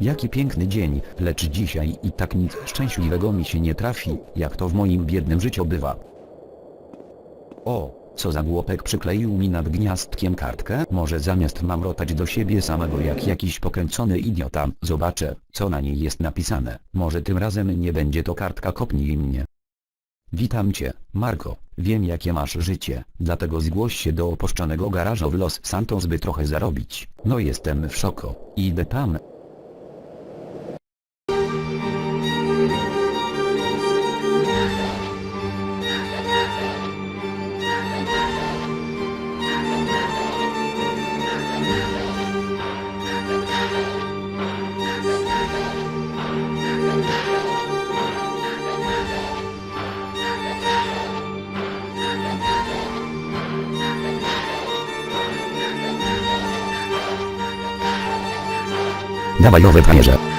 Jaki piękny dzień, lecz dzisiaj i tak nic szczęśliwego mi się nie trafi, jak to w moim biednym życiu bywa. O, co za głupek przykleił mi nad gniazdkiem kartkę? Może zamiast mamrotać do siebie samego jak jakiś pokręcony idiota, zobaczę, co na niej jest napisane. Może tym razem nie będzie to kartka kopnij mnie. Witam cię, Marko. Wiem jakie masz życie, dlatego zgłoś się do opuszczonego garażu w Los Santos by trochę zarobić. No jestem w szoku. Idę tam. Dawajowe frajerze.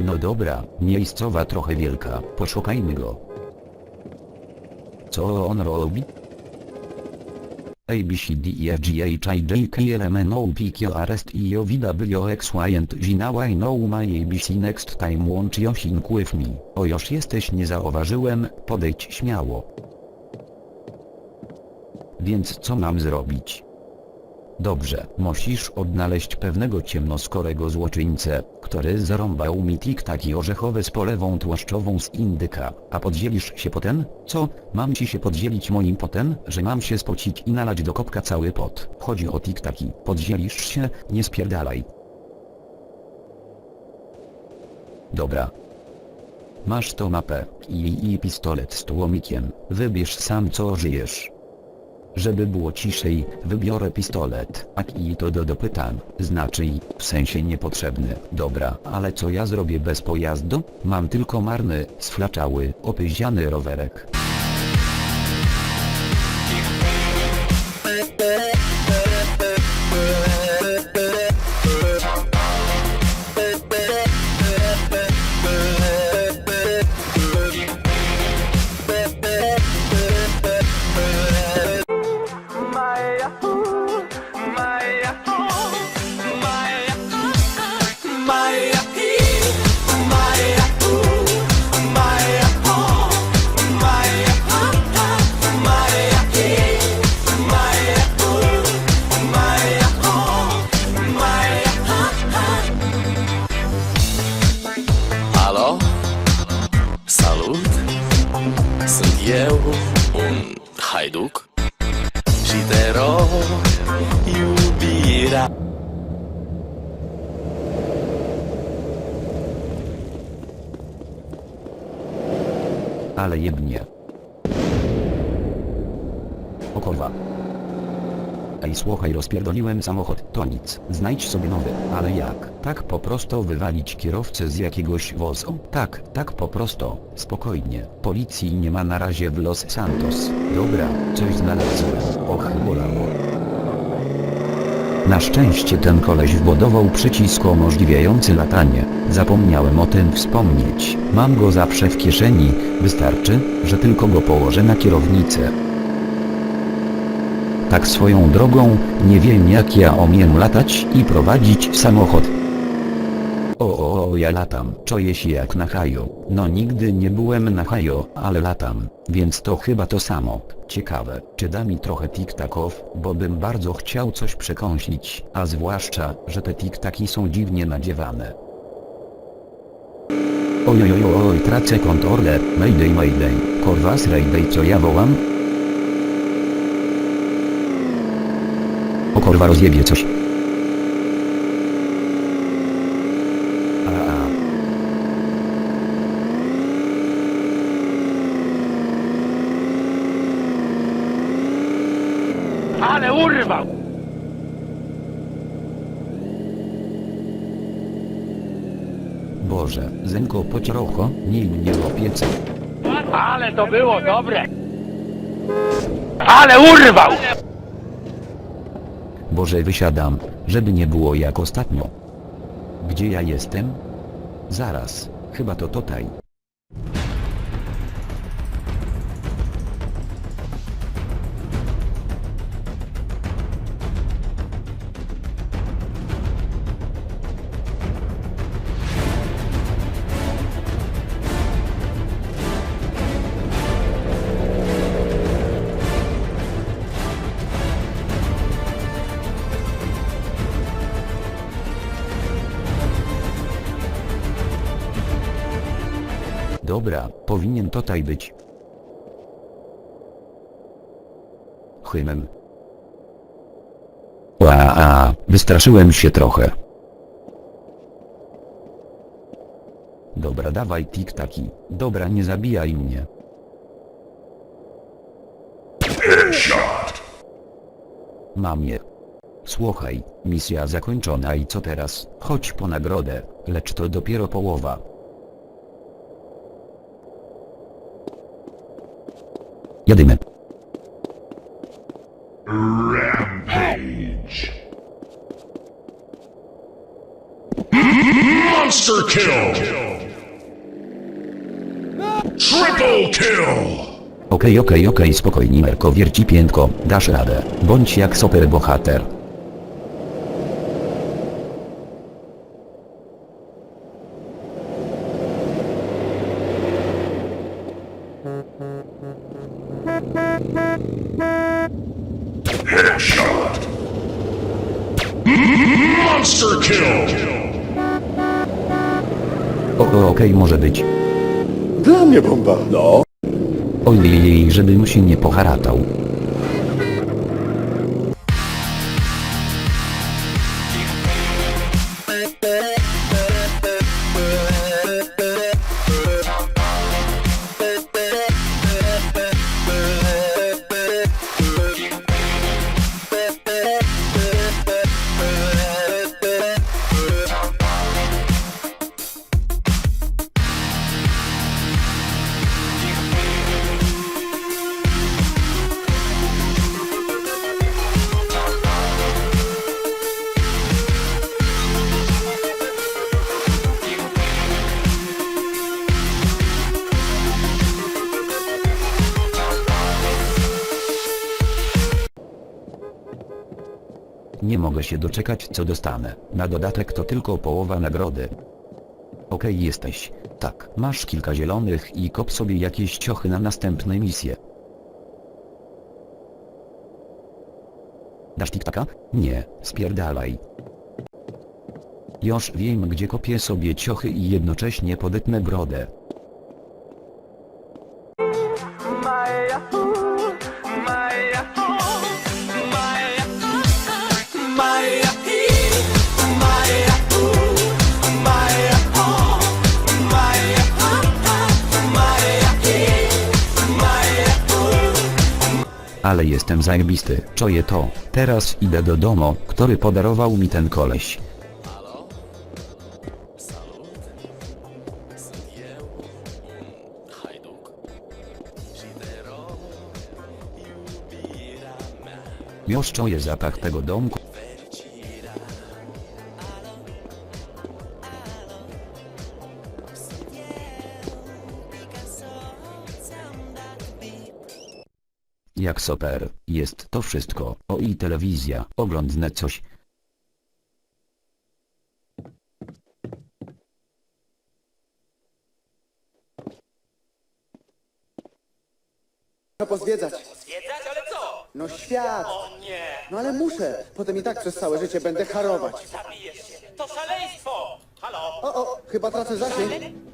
No dobra, miejscowa trochę wielka, poszukajmy go. Co on robi? A B C D F G H I J K L M N O P Q R S T I Y my ABC next time łącz Josink with me. O już jesteś nie zauważyłem, podejdź śmiało. Więc co mam zrobić? Dobrze, musisz odnaleźć pewnego ciemnoskorego złoczyńcę, który zarąbał mi tik-taki orzechowy z polewą tłuszczową z indyka, a podzielisz się potem? Co? Mam ci się podzielić moim potem, że mam się spocić i nalać do kopka cały pot. Chodzi o tik-taki, podzielisz się, nie spierdalaj. Dobra. Masz to mapę i, i pistolet z tłomikiem, wybierz sam co żyjesz. Żeby było ciszej, wybiorę pistolet, a i to do dopytań, znaczy i, w sensie niepotrzebny. Dobra, ale co ja zrobię bez pojazdu? Mam tylko marny, sflaczały, opyziany rowerek. Un haiduc Și te rog, iubirea Ale jebnie. O kurwa. Ej słuchaj rozpierdoliłem samochód, to nic, znajdź sobie nowy, ale jak? Tak po prostu wywalić kierowcę z jakiegoś wozu? Tak, tak po prostu, spokojnie, policji nie ma na razie w Los Santos. Dobra, coś znalazłem, och bolało. Na szczęście ten koleś wbudował przycisk umożliwiający latanie. Zapomniałem o tym wspomnieć. Mam go zawsze w kieszeni, wystarczy, że tylko go położę na kierownicę. Tak swoją drogą, nie wiem jak ja umiem latać i prowadzić samochód. O, o, o, ja latam, czuję się jak na haju. No nigdy nie byłem na haju, ale latam, więc to chyba to samo. Ciekawe, czy da mi trochę tik-taków, bo bym bardzo chciał coś przekąsić, a zwłaszcza, że te tik-taki są dziwnie nadziewane. Oj, oj, oj, oj, tracę kontrolę, mayday, mayday, korwas rayday, co ja wołam? O korwa rozjebie coś. Ale urwał! Boże, Zenko pocierocho, nie mnie opiece. Ale to było dobre! Ale urwał! Boże wysiadam, żeby nie było jak ostatnio. Gdzie ja jestem? Zaraz, chyba to tutaj. Dobra, powinien tutaj być. Hymem. A, wystraszyłem się trochę. Dobra, dawaj tik-taki. Dobra, nie zabijaj mnie. Mam je. Słuchaj, misja zakończona i co teraz? Chodź po nagrodę, lecz to dopiero połowa. Jadymy. Rampage. Monster kill. Triple kill. Okej, okej, okej, spokojnie, Merko, wierci piętko, dasz radę. Bądź jak super bohater. O, okej, może być. Dla mnie bomba. No. Ojej, żeby mu się nie poharatał. Nie mogę się doczekać co dostanę. Na dodatek to tylko połowa nagrody. Okej jesteś. Tak, masz kilka zielonych i kop sobie jakieś ciochy na następne misje. Dasz tiktaka? Nie, spierdalaj. Już wiem gdzie kopię sobie ciochy i jednocześnie podetnę brodę. Ale jestem zajebisty, czuję to. Teraz idę do domu, który podarował mi ten koleś. Już czuję zapach tego domku. Jak super, jest to wszystko, o i telewizja, oglądnę coś. Muszę pozwiedzać. Ale co? No świat! O nie! No ale muszę. Potem i tak przez całe życie będę harować. Zabijesz się! To szaleństwo! Halo? O, o, chyba tracę zasięg.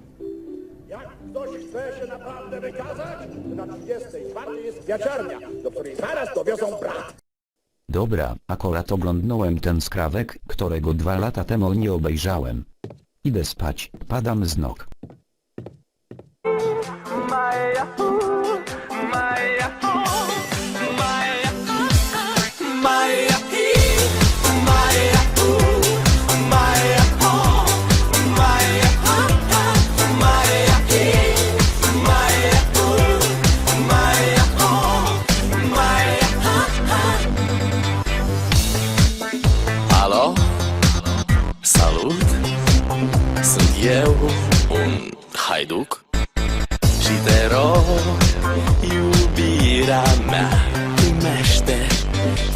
Ktoś chce się naprawdę wykazać, to na 34 jest do której zaraz dowiozą brat. Dobra, akurat oglądnąłem ten skrawek, którego dwa lata temu nie obejrzałem. Idę spać, padam z nóg.